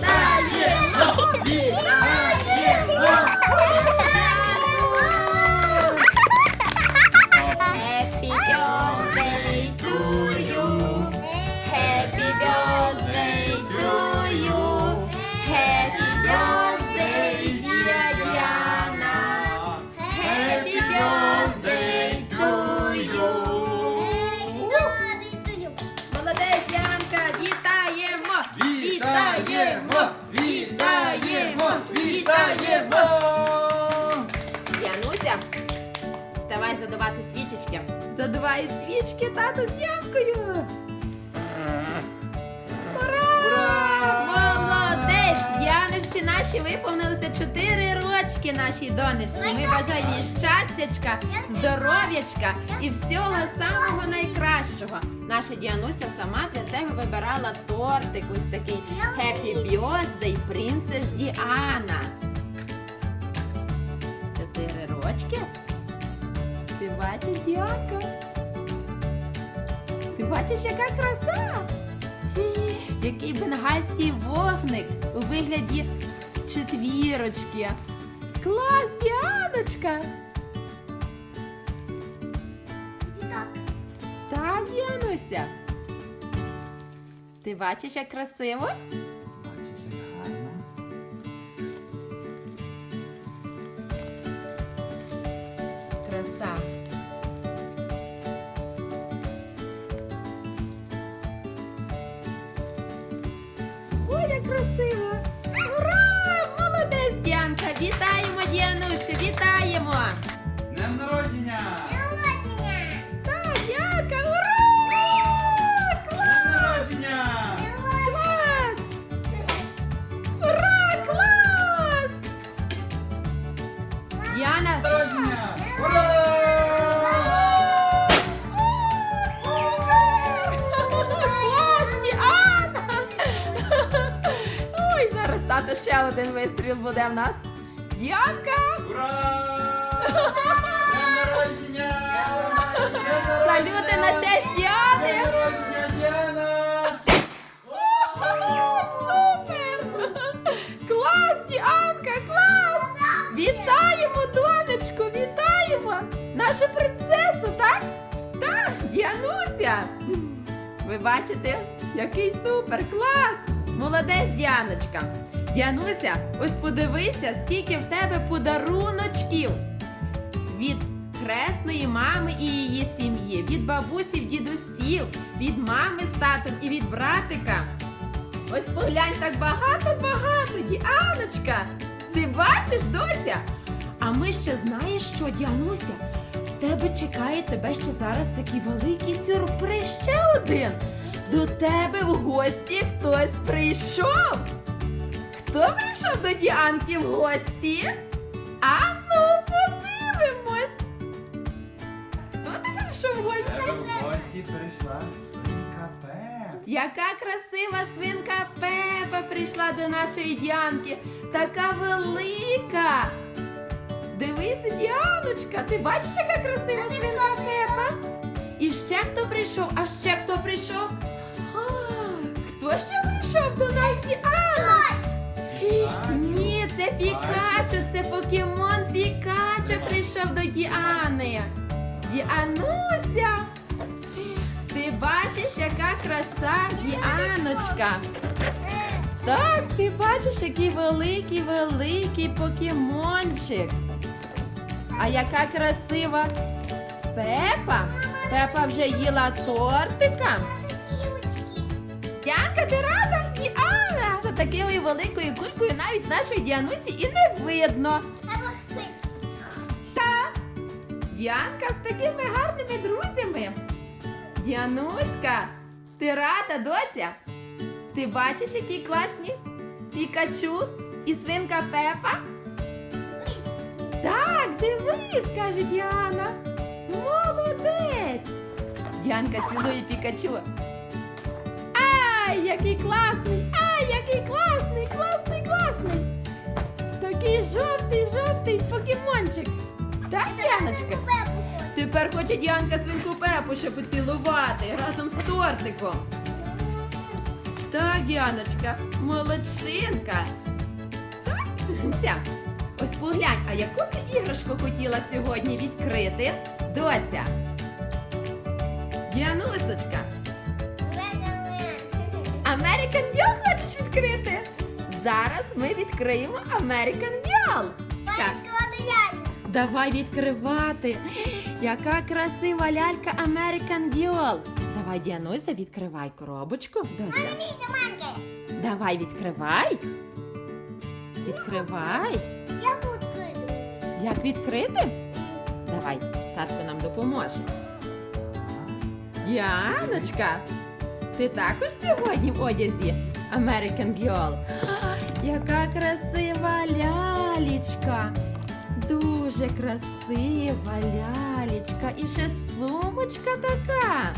大月到底在？Свічечки. Задуваю свічки тату з Янкою. Ура! Ура! Молодець! Яночці наші виповнилося 4 рочки нашій донечці. Ми бажаємо їй щастячка, здоров'ячка і всього самого найкращого. Наша Діануся сама для себе вибирала тортик ось такий Happy Birthday Princess Діана. Чотири рочки. Ти бачиш, Діанка? Ти бачиш, яка краса? Який бенгальський вогник у вигляді четвірочки. Клас, Діаночка! Так, Діануся. Ти бачиш, як красиво? Ще один вистріл буде в нас. Діанка! Ура! Салюти на честь Діани! Діана! Супер! Клас, Діанка, клас! Вітаємо, донечку, вітаємо! Нашу принцесу, так? Так, Діануся! Ви бачите, який супер клас! Молодець, Діаночка! Діануся, ось подивися, скільки в тебе подаруночків від хресної мами і її сім'ї, від бабусів, дідусів, від мами з татом і від братика. Ось поглянь так багато-багато, Діаночка. Ти бачиш, дося? А ми ще знаєш що, Діануся? В тебе чекає тебе ще зараз такий великий сюрприз. Ще один. До тебе в гості хтось прийшов. Хто прийшов до Діанки в гості? А ну подивимось. Хто ти прийшов в гості? В гості прийшла свинка Пеп. Яка красива свинка Пепа прийшла до нашої Діанки. Така велика. Дивися, Діаночка, ти бачиш, яка красива свинка Пепа? І ще хто прийшов, а ще хто прийшов? А, хто ще прийшов до нас, Діана? Це Пікачу, це покемон Пікачу прийшов до Діани. Діануся! Ти бачиш, яка краса Діаночка. Так, ти бачиш, який великий, великий покемончик. А яка красива Пепа. Пепа вже їла тортика. Дянка, ти рада? Діана! За такою великою кулькою навіть нашої Діанусі і не видно. Та Діанка з такими гарними друзями. Діануська, ти рада, доця? Ти бачиш, які класні Пікачу і свинка Пепа? Так, дивись, каже Діана. Молодець. Діанка цілує Пікачу. Ай, який класний! Ай, який класний, класний, класний! Такий жовтий, жовтий покемончик. Так, Діаночка? Тепер хоче Діанка свинку Пепу ще поцілувати разом з тортиком. Так, Діаночка, молодчинка. Так, Ся, ось поглянь, а яку ти іграшку хотіла сьогодні відкрити? Доця. Діанусочка. American хочеш відкрити? Зараз ми відкриємо American Girl. Так, давай відкривати. Яка красива лялька American Girl. Давай, Діануся, відкривай коробочку. Доця. Давай, відкривай. Відкривай. Як відкрити? Давай, татко нам допоможе. Яночка, ти також сьогодні в одязі American Girl? Яка красива лялечка! Дуже красива лялечка. І ще сумочка. Така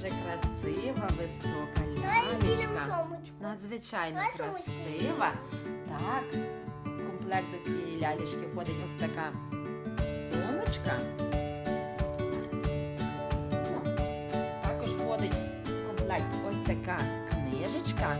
Дуже красива, висока лялечка. Надзвичайно красива. Так, в комплект до цієї лялечки входить ось така сумочка. Також входить в комплект ось така книжечка.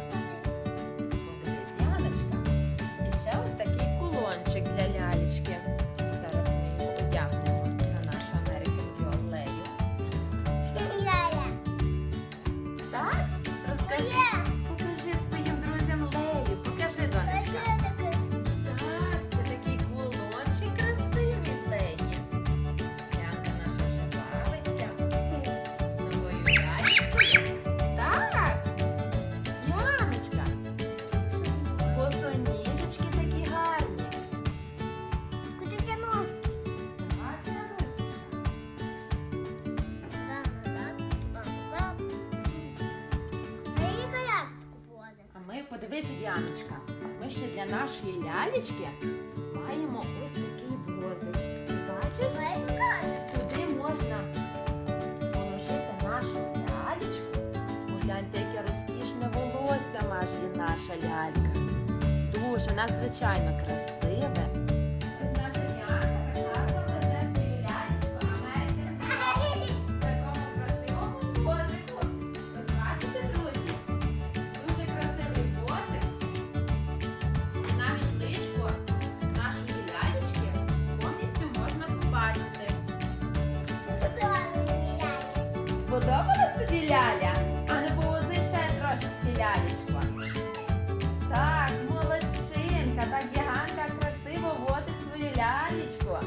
Ми Яночка, Ми ще для нашої лялечки маємо ось такий возик. Бачиш? Сюди можна положити нашу лялечку. Погляньте, яке розкішне волосся має наша лялька. Дуже надзвичайно красиве. Ляля? А не повози ще трошечки лялечко. Так, молодчинка, так Яганка красиво водить свою лялечку.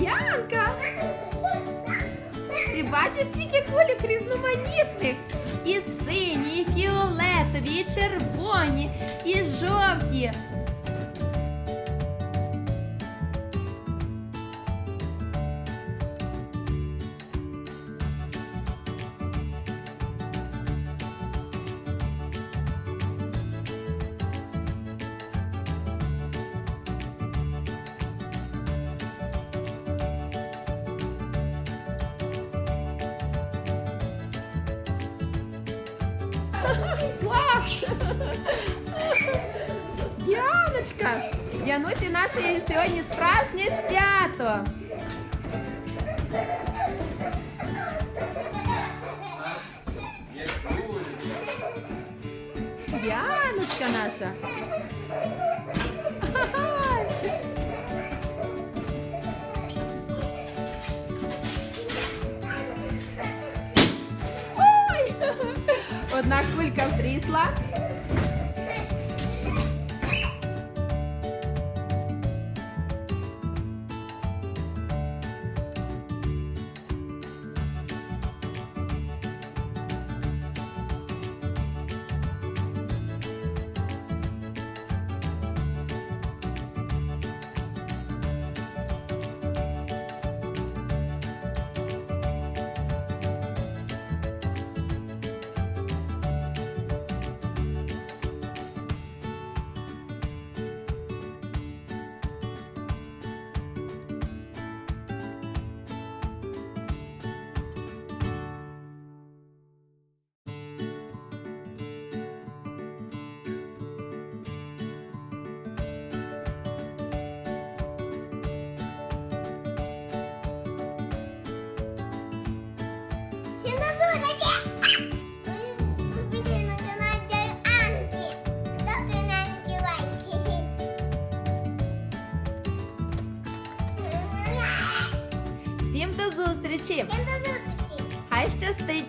Янка! Ти бачиш, скільки кульок різноманітних? І сині, і фіолетові, і червоні, і жовті. Діаночка! Діанусі нашої сьогодні справжнє свято. Діаночка наша. Ой! Одна кулька втрісла. Зустрічі! Всім до зустрічі! Хай щастить!